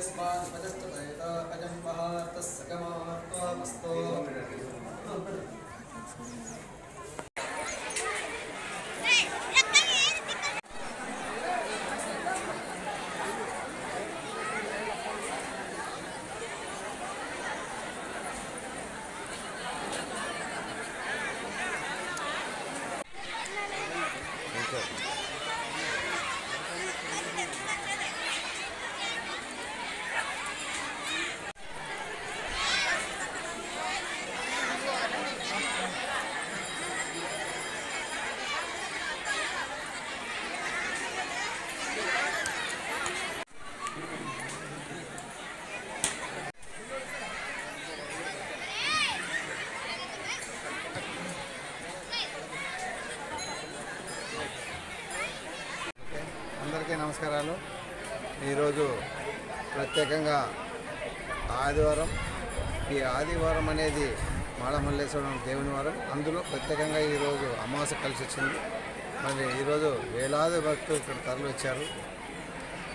यस्मात्पदस्तुतयतपजम्पहातस्सगमात्त्वामस्तो అందరికీ నమస్కారాలు. ఈరోజు ప్రత్యేకంగా ఆదివారం. ఈ ఆదివారం అనేది మాళమల్లేశ్వరం దేవుని వారం. అందులో ప్రత్యేకంగా ఈరోజు అమావాస్య కలిసి వచ్చింది. మరి ఈరోజు వేలాది భక్తులు ఇక్కడ తరలి వచ్చారు.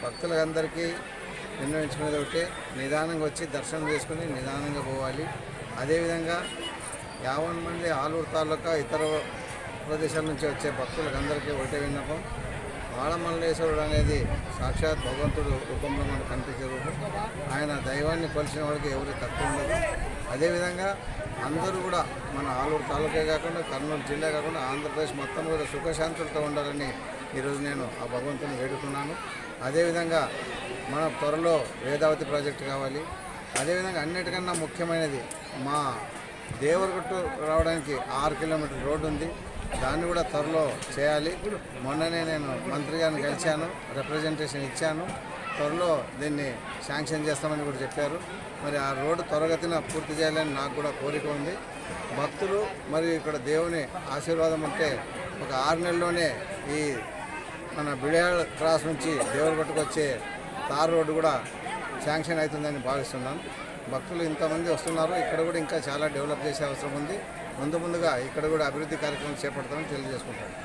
భక్తులందరికీ నిర్ణయించుకునేది ఒకటి నిదానంగా వచ్చి దర్శనం చేసుకుని నిదానంగా పోవాలి. అదేవిధంగా యావన్ మంది ఆలూరు తాలూకా ఇతర ప్రదేశాల నుంచి వచ్చే భక్తులకు అందరికీ ఒకటే విన్నపం. బాలమల్లేశ్వరుడు అనేది సాక్షాత్ భగవంతుడు రూపంలో మనకు కనిపించే రూపం. ఆయన దైవాన్ని కొలిసిన వాడికి ఎవరికి తక్కువ ఉండదు. అదేవిధంగా అందరూ కూడా మన ఆలూరు తాలూకే కాకుండా కర్నూలు జిల్లా కాకుండా ఆంధ్రప్రదేశ్ మొత్తం కూడా సుఖశాంతులతో ఉండాలని ఈరోజు నేను ఆ భగవంతుని వేడుకున్నాను. అదేవిధంగా మన త్వరలో వేదావతి ప్రాజెక్టు కావాలి. అదేవిధంగా అన్నిటికన్నా ముఖ్యమైనది మా దేవరగట్టు రావడానికి ఆరు కిలోమీటర్ రోడ్డు ఉంది. దాన్ని కూడా త్వరలో చేయాలి. మొన్ననే నేను మంత్రి గారిని కలిశాను రిప్రజెంటేషన్ ఇచ్చాను. త్వరలో దీన్ని శాంక్షన్ చేస్తామని కూడా చెప్పారు. మరి ఆ రోడ్డు త్వరగతిన పూర్తి చేయాలని నాకు కూడా కోరిక ఉంది. భక్తులు మరియు ఇక్కడ దేవుని ఆశీర్వాదం ఉంటే ఒక ఆరు నెలల్లోనే ఈ మన బిడియాడ క్రాస్ నుంచి దేవుడు పట్టుకొచ్చే తార్ రోడ్డు కూడా శాంక్షన్ అవుతుందని భావిస్తున్నాను. భక్తులు ఇంతమంది వస్తున్నారు. ఇక్కడ కూడా ఇంకా చాలా డెవలప్ చేసే అవసరం ఉంది. ముందు ముందుగా ఇక్కడ కూడా అభివృద్ధి కార్యక్రమం చేపడతామని తెలియజేసుకుంటాను.